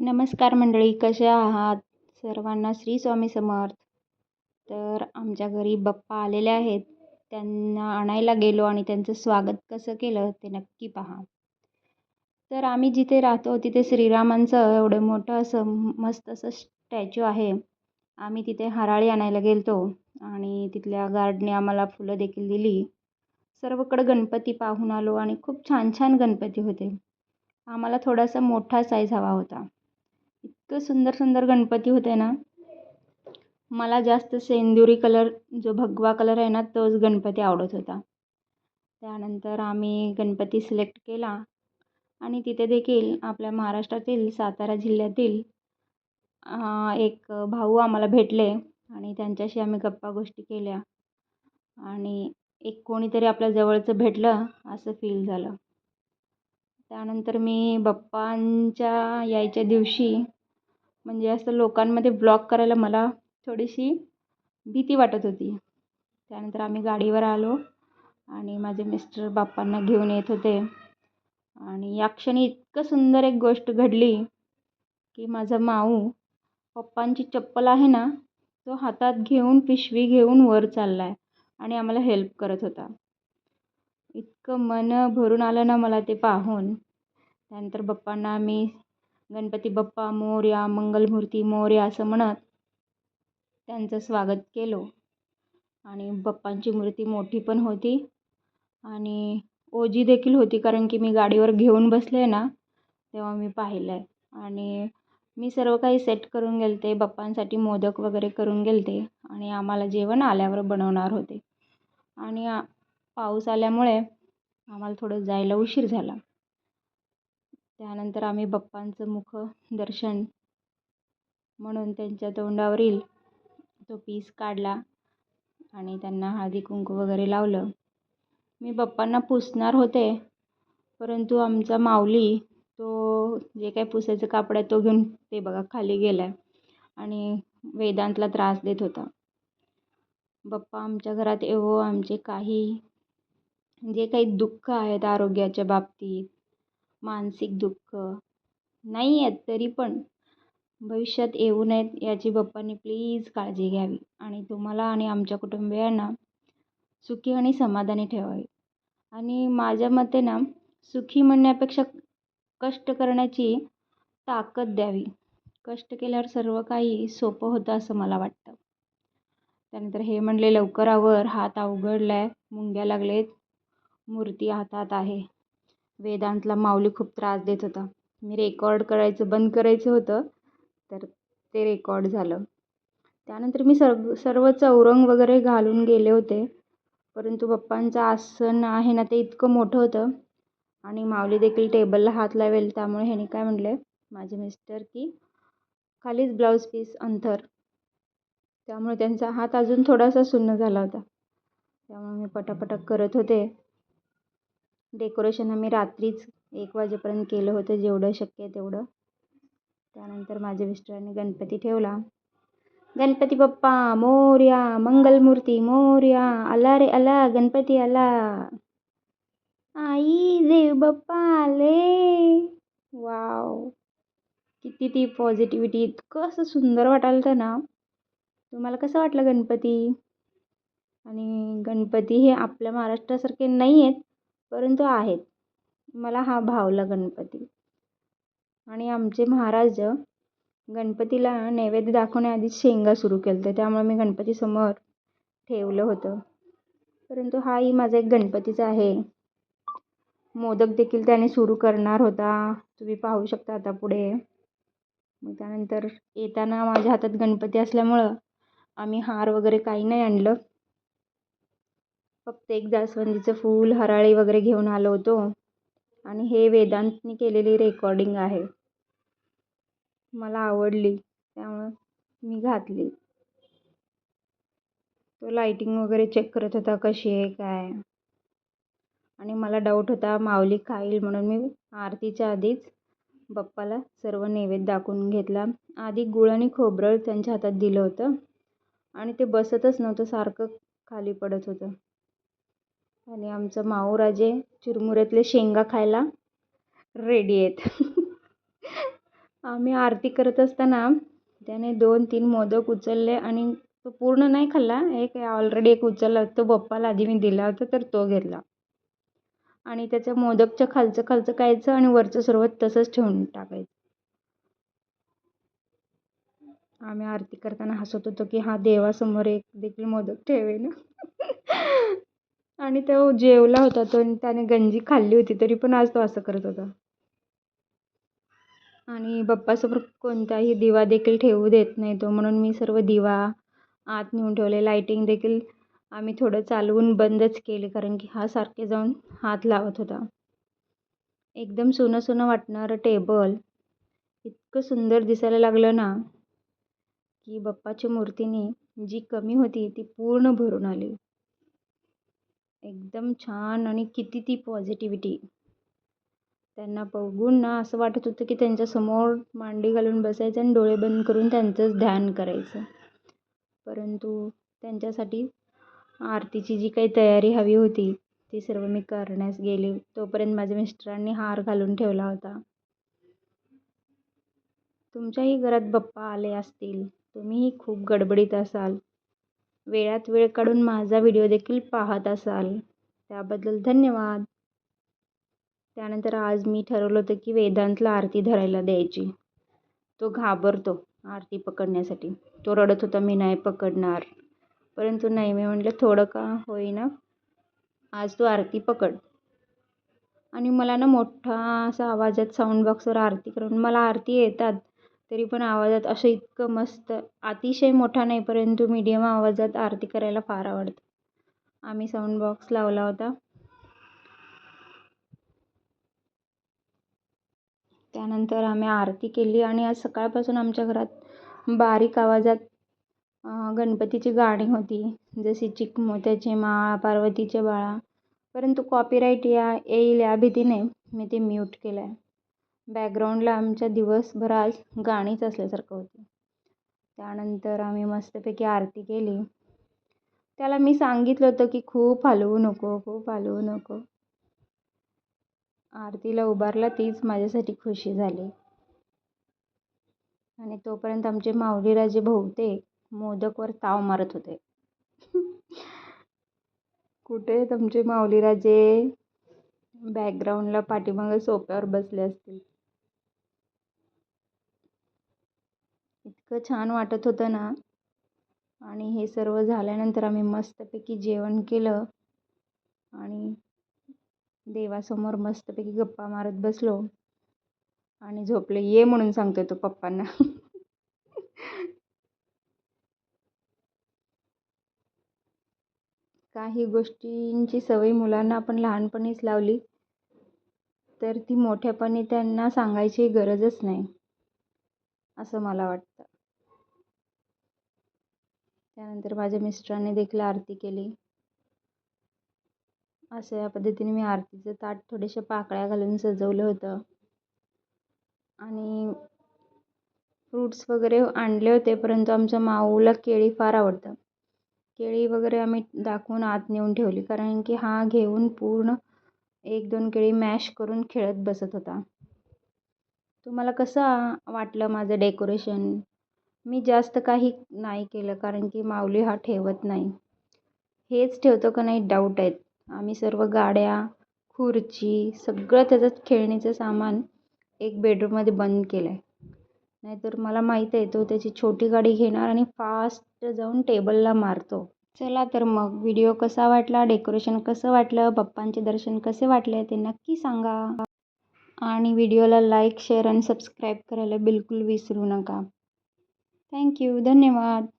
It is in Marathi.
नमस्कार मंडळी कशा आहात? सर्वांना श्री स्वामी समर्थ. तर आमच्या घरी बाप्पा आलेले आहेत. त्यांना आणायला गेलो आणि त्यांचं स्वागत कसं केलं ते नक्की पहा. तर आम्ही जिथे राहतो तिथे श्रीरामांचं एवढं मोठं असं मस्त असं स्टॅच्यू आहे. आम्ही तिथे हराळी आणायला गेलो आणि तिथल्या गार्डने आम्हाला फुलं देखील दिली. सर्वकडं गणपती पाहून आलो आणि खूप छान छान गणपती होते. आम्हाला थोडासा मोठा साईज हवा होता. इतकं सुंदर सुंदर गणपती होते ना. मला जास्त सेंदुरी कलर जो भगवा कलर आहे ना तोच गणपती आवडत होता. त्यानंतर आम्ही गणपती सिलेक्ट केला. आणि तिथे देखील आपल्या महाराष्ट्रातील सातारा जिल्ह्यातील एक भाऊ आम्हाला भेटले आणि त्यांच्याशी आम्ही गप्पा गोष्टी केल्या. आणि एक कोणीतरी आपल्या जवळचं भेटलं असं फील झालं. त्यानंतर मी बाप्पांच्या यायच्या दिवशी म्हणजे असं लोकांमध्ये ब्लॉक करायला मला थोडीशी भीती वाटत होती. त्यानंतर आम्ही गाडीवर आलो आणि माझे मिस्टर बाप्पांना घेऊन येत होते. आणि या क्षणी इतकं सुंदर एक गोष्ट घडली की माझा माऊ पप्पांची चप्पल आहे ना तो हातात घेऊन पिशवी घेऊन वर चालला आहे आणि आम्हाला हेल्प करत होता. इतकं मन भरून आलं ना मला ते पाहून. त्यानंतर बाप्पांना आम्ही गणपती बाप्पा मोर्या मंगलमूर्ती मोर्या असं म्हणत त्यांचं स्वागत केलो. आणि बाप्पांची मूर्ती मोठी पण होती. आणि ओजी देखील होती कारण की मी गाडीवर घेऊन बसले ना तेव्हा मी पाहिलं आहे आणि मी सर्व काही सेट करून गेले बाप्पांसाठी मोदक वगैरे करून गेले आणि आम्हाला जेवण आल्यावर बनवणार होते. आणि पाऊस आल्यामुळे आम्हाला थोडं जायला उशीर झाला. त्यानंतर आम्ही बाप्पांचं मुख दर्शन म्हणून त्यांच्या तोंडावरील तो पीस काढला आणि त्यांना हळदी कुंकू वगैरे लावलं. मी बाप्पांना पुसणार होते परंतु आमचा माऊली तो जे काही पुसायचं कापड आहे तो घेऊन ते बघा खाली गेला आहे आणि वेदांतला त्रास देत होता. बाप्पा आमच्या घरात येवो आमचे काही जे काही दुःख आहेत आरोग्याच्या बाबतीत मानसिक दुःख नाही आहेत तरी पण भविष्यात येऊ नयेत याची बाप्पांनी प्लीज काळजी घ्यावी आणि तुम्हाला आणि आमच्या कुटुंबियांना सुखी आणि समाधानी ठेवावे. आणि माझ्या मते ना सुखी म्हणण्यापेक्षा कष्ट करण्याची ताकद द्यावी. कष्ट केल्यावर सर्व काही सोपं होतं असं मला वाटतं. त्यानंतर हे म्हणले लवकर आवर हात अवघडला आहे मुंग्या लागलेत मूर्ती हातात आहे. वेदांतला माऊली खूप त्रास देत होता. मी रेकॉर्ड करायचं बंद करायचं होतं तर ते रेकॉर्ड झालं. त्यानंतर मी सर्व सर्व चौरंग वगैरे घालून गेले होते. परंतु पप्पांचं आसन आहे ना ते इतकं मोठं होतं. आणि माऊली देखील टेबलला हात लावेल त्यामुळे ह्याने काय म्हटले माझे मिस्टर की खालीच ब्लाऊज पीस अंथर. त्यामुळे त्यांचा हात अजून थोडासा सुन्न झाला होता. त्यामुळे मी पटापटा करत होते. डेकोरेशन आम्ही रात्रीच एक वाजेपर्यंत केलं होतं जेवढं शक्य तेवढं. त्यानंतर माझ्या मिस्टरांनी गणपती ठेवला. गणपती बाप्पा मोर्या मंगलमूर्ती मोर्या आला रे आला गणपती आला. आई देव बाप्पा आले. वाव. किती ती पॉझिटिव्हिटी इतकं असं सुंदर वाटायला होतं ना. तुम्हाला कसं वाटलं गणपती? आणि गणपती हे आपल्या महाराष्ट्रासारखे नाही आहेत परंतु आहेत. मला हा भावला गणपती. आणि आमचे महाराज गणपतीला नैवेद्य दाखवण्याआधीच शेंगा सुरू केलं होतं त्यामुळे मी गणपतीसमोर ठेवलं होतं. परंतु हाही माझा एक गणपतीचा आहे. मोदक देखील त्याने सुरू करणार होता. तुम्ही पाहू शकता आता पुढे. मग त्यानंतर येताना माझ्या हातात गणपती असल्यामुळं आम्ही हार वगैरे काही नाही आणलं. फक्त एक जास्वंदीचं फूल हराळी वगैरे घेऊन आलो होतो. आणि हे वेदांतनी केलेली रेकॉर्डिंग आहे. मला आवडली त्यामुळं मी घातली. तो लाईटिंग वगैरे चेक करत होता कशी आहे काय आणि मला डाऊट होता माऊली खाईल म्हणून मी आरतीच्या आधीच बाप्पाला सर्व नैवेद्य दाखवून घेतला. आधी गुळ आणि खोबरं त्यांच्या हातात दिलं होतं. आणि ते बसतच नव्हतं सारखं खाली पडत होतं. आणि आमचं मावराजे चिरमुऱ्यातले शेंगा खायला रेडी आहेत. आम्ही आरती करत असताना त्याने दोन तीन मोदक उचलले आणि तो पूर्ण नाही खाल्ला एक ऑलरेडी एक उचलला. तो बप्पाला आधी मी दिला होता तर तो घेतला. आणि त्याच्या मोदकच्या खालचं खालचं खायचं आणि वरचं सर्व तसंच ठेवून टाकायचं. आम्ही आरती करताना हसत होतो की हा देवासमोर एक देखील मोदक ठेवेल आणि तो जेवला होता तो त्याने गंजी खाल्ली होती तरी पण आज तो असं करत होता. आणि बाप्पासमोर कोणताही दिवा देखील ठेवू देत नाही तो म्हणून मी सर्व दिवा आत नेऊन ठेवले. लाईटिंग देखील आम्ही थोडं चालवून बंदच केले कारण की हा सारखे जाऊन हात लावत होता. एकदम सोनं सोनं वाटणारं टेबल इतकं सुंदर दिसायला लागलं ना की बाप्पाच्या मूर्तीने जी कमी होती ती पूर्ण भरून आली. एकदम छान आणि किती ती पॉझिटिव्हिटी त्यांना बघून ना असं वाटत होतं की त्यांच्यासमोर मांडी घालून बसायचं आणि डोळे बंद करून त्यांचंच ध्यान करायचं. परंतु त्यांच्यासाठी आरतीची जी काही तयारी हवी होती ती सर्व मी करण्यास गेले. तोपर्यंत माझ्या मिस्टरांनी हार घालून ठेवला होता. तुमच्याही घरात बाप्पा आले असतील तुम्हीही खूप गडबडीत असाल. वेळात वेळ काढून माझा व्हिडिओ देखील पाहत असाल. त्याबद्दल धन्यवाद. त्यानंतर आज मी ठरवलं होतं की वेदांतला आरती धरायला द्यायची. तो घाबरतो आरती पकडण्यासाठी. तो रडत होता मी नाही पकडणार. परंतु नाही मी म्हटलं थोडं का होईना. आज तू आरती पकड. आणि मला ना मोठा असा आवाजात साऊंड बॉक्सवर आरती करून मला आरती येतात. तरी पण आवाजात असं इतकं मस्त अतिशय मोठा नाही परंतु मीडियम आवाजात आरती करायला फार आवडतं. आम्ही साऊंड बॉक्स लावला होता. त्यानंतर आम्ही आरती केली आणि आज सकाळपासून आमच्या घरात बारीक आवाजात गणपतीची गाणी होती. जशी चिकमोत्याचे माळा पार्वतीचे बाळा. परंतु कॉपीराईट या येईल या भीतीने मी ते म्यूट केलं आहे बॅकग्राऊंडला आमच्या दिवसभर आज गाणीच असल्यासारखं होती. त्यानंतर आम्ही मस्तपैकी आरती केली. त्याला मी सांगितलं होतं की खूप हलवू नको खूप हलवू नको. आरतीला उभारला तीच माझ्यासाठी खुशी झाली. आणि तोपर्यंत आमचे माऊलीराजे बहुतेक मोदकवर ताव मारत होते. कुठे तुमचे माऊलीराजे? बॅकग्राऊंडला पाठीमागं सोप्यावर बसले असतील. इतकं छान वाटत होतं ना. आणि हे सर्व झाल्यानंतर आम्ही मस्तपैकी जेवण केलं. आणि देवासमोर मस्तपैकी गप्पा मारत बसलो. आणि झोपले. ये म्हणून सांगतो तो पप्पांना. काही गोष्टींची सवय मुलांना आपण लहानपणीच लावली. तर ती मोठ्यापणी त्यांना सांगायची गरजच नाही. असं मला वाटतं. त्यानंतर माझ्या मिस्टरांनी देखील आरती केली. असं या पद्धतीने मी आरतीचं ताट थोडेशा पाकळ्या घालून सजवलं होतं. आणि फ्रूट्स वगैरे आणले होते परंतु आमच्या माऊला केळी फार आवडतं. केळी वगैरे आम्ही दाखवून आत नेऊन ठेवली कारण की हा घेऊन पूर्ण एक दोन केळी मॅश करून खेळत बसत होता. तुम्हाला कसं वाटलं माझं डेकोरेशन मी जास्त काही नाही केलं कारण की माऊली हा ठेवत नाही. हेच ठेवतो का नाही डाऊट आहेत. आम्ही सर्व गाड्या खुर्ची सगळं त्याचं खेळणीचं सामान एक बेडरूममध्ये बंद केलं आहे नाहीतर मला माहीत आहे तो त्याची छोटी गाडी घेणार आणि फास्ट जाऊन टेबलला मारतो. चला तर मग व्हिडिओ कसा वाटला डेकोरेशन कसं वाटलं पप्पांचे दर्शन कसे वाटले ते नक्की सांगा. आणि व्हिडिओला लाईक शेअर आणि सबस्क्राईब करायला बिलकुल विसरू नका. थँक्यू धन्यवाद.